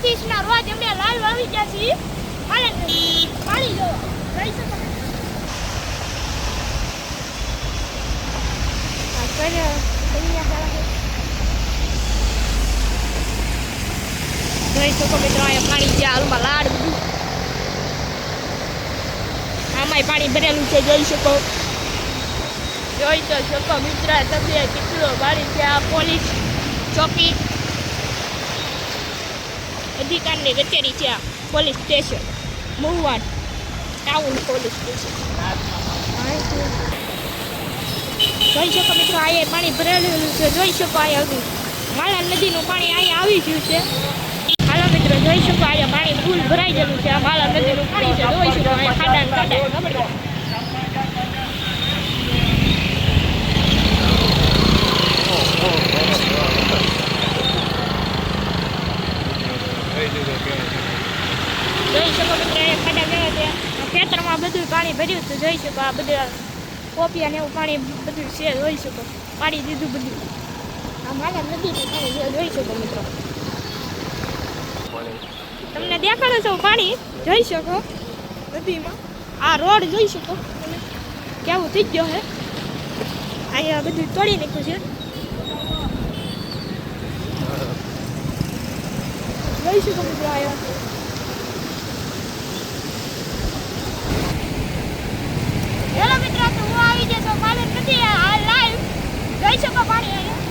પચીસ ના રોજ અમે લાઈવ આવી ગયા પાણી છે. જોઈ શકો મિત્રો, અહીંયા પાણી છે, હાલમાં લાડ બધું. આમાંય પાણી ભરેલું છે, જોઈ શકો. જોઈ તો શકો મિત્ર તમે કેટલો પાણી છે, આ પોલીસ ચોકી. અધિકારની કચેરી છે આ police station. Muvad town police station. જોઈ શકો મિત્રો અહીંયા પાણી ભરેલું છે. જોઈ શકો અહીંયા હજુ માળા નદીનું પાણી અહીંયા આવી ગયું છે. હાલો મિત્રો, જોઈ શકો અહીંયા પાણી ફૂલ ભરાઈ ગયેલું છે. આ માળા નદીનું પાણી છે. જોઈ શકો ખાડા ખાડા જોઈ શકો મિત્રો અહીંયા ખાડા કેવા છે આ ખેતરમાં બધું પાણી ભર્યું તો જોઈ શકો આ બધા કોપિયા ને એવું પાણી બધું છે, જોઈ શકો. પાડી દીધું બધું. આ માલા નદીનું પાણી જોઈ શકો મિત્રો. તમને દેખાડો છો પાણી? જોઈ શકો. નદીમાં. આ રોડ જોઈ શકો તમે. કેવું થઈ ગયો હે? અહીંયા બધું તોડી નાખ્યું છે. જોઈ શકો મિત્રો અહીંયા હેલો મિત્રો તો હું આવી ગયો છું પાલન નથી આ લાઈવ જોઈ શકો પાણી અહીંયા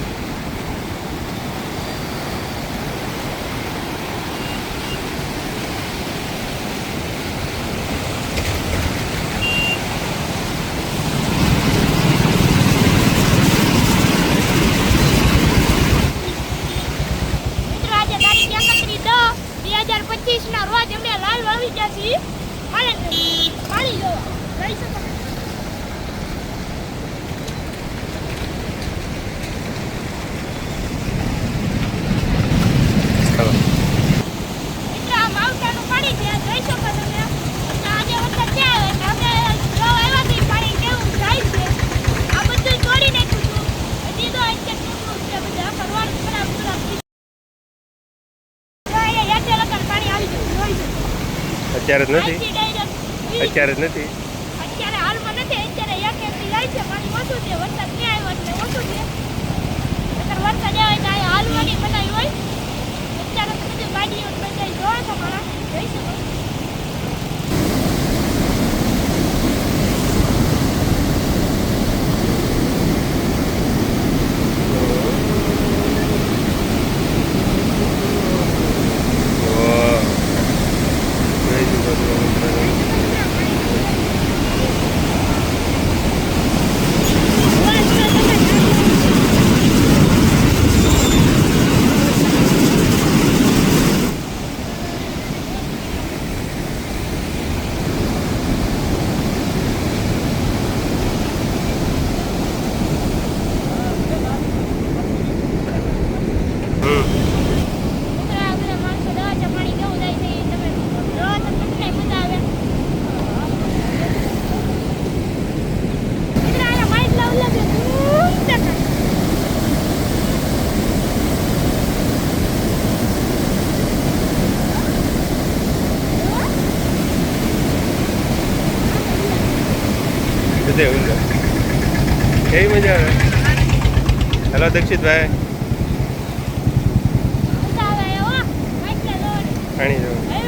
મિત્રો આજે તારીખ એકત્રીસ દસ બે હજાર પચીસ ના રોજ અમે લાઈવ આવી ગયા છીએ પાલન પાણી જોવા જોઈ શકો મિત્રો આ માવઠાનું પાણી છે જોઈ શકો તમે અને આજે વરસાદ ક્યાં આવે તો અમે જો આવ્યાથી પાણી કેવું જાય છે આ બધું તોડી નાખ્યું હતું હજી તો અત્યારે કેટલું છે બધા આખા રોડ ખરાબ ખરાબ થઈ ગયા. જો અહીંયા હેઠે લગન પાણી આવી ગયું જોઈ શકો અત્યારે જ નથી. અત્યારે જ નથી. અત્યારે હાલમાં નથી અત્યારે એક જાય છે પાણી ઓછું છે વરસાદ ક્યાં આવ્યો એટલે ઓછું છે. અત્યારે વરસાદ આવે તો હાલમાં હાલવાની બનાવી હોય અત્યારે બધી ગાડીઓ બધા જોવે. દે ઊંઘો કેવી મજા આવે? હેલો દીક્ષિતભાઈ પાણી જવું.